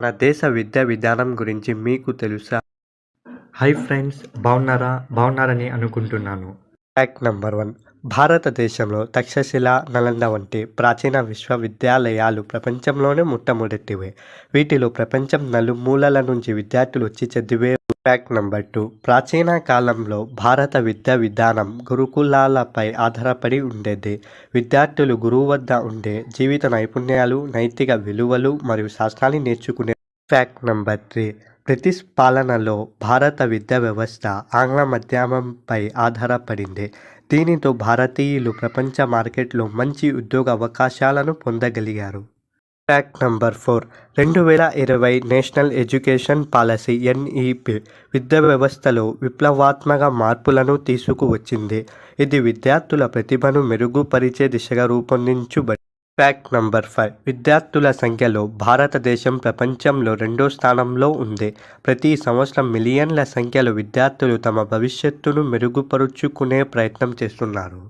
మన దేశ విద్యా విధానం గురించి మీకు తెలుసా? హై ఫ్రెండ్స్ బాగున్నారా? బాగున్నారని అనుకుంటున్నాను. Fact number one. భారతదేశంలో తక్షశిల నలంద వంటి ప్రాచీన విశ్వవిద్యాలయాలు ప్రపంచంలోనే మొట్టమొదటివే. వీటిలో ప్రపంచం నలుమూలల నుంచి విద్యార్థులు వచ్చి చదివే ఫ్యాక్ట్ నెంబర్ టూ. ప్రాచీన కాలంలో భారత విద్యా విధానం గురుకులాలపై ఆధారపడి ఉండేది. విద్యార్థులు గురువు వద్ద ఉండే జీవిత నైపుణ్యాలు నైతిక విలువలు మరియు శాస్త్రాన్ని నేర్చుకునే ఫ్యాక్ట్ నెంబర్ త్రీ. బ్రిటిష్ పాలనలో భారత విద్యా వ్యవస్థ ఆంగ్ల మాధ్యమంపై ఆధారపడింది. దీనితో భారతీయులు ప్రపంచ మార్కెట్లో మంచి ఉద్యోగ అవకాశాలను పొందగలిగారు. ట్రాక్ నంబర్ ఫోర్ రెండు వేల ఇరవై నేషనల్ ఎడ్యుకేషన్ పాలసీ ఎన్ఈపి విద్యా వ్యవస్థలో విప్లవాత్మక మార్పులను తీసుకువచ్చింది. ఇది విద్యార్థుల ప్రతిభను మెరుగుపరిచే దిశగా రూపొందించబడి ఫ్యాక్ట్ నంబర్ ఫైవ్. విద్యార్థుల సంఖ్యలో భారతదేశం ప్రపంచంలో రెండో స్థానంలో ఉంది. ప్రతి సంవత్సరం మిలియన్ల సంఖ్యలో విద్యార్థులు తమ భవిష్యత్తును మెరుగుపరుచుకునే ప్రయత్నం చేస్తున్నారు.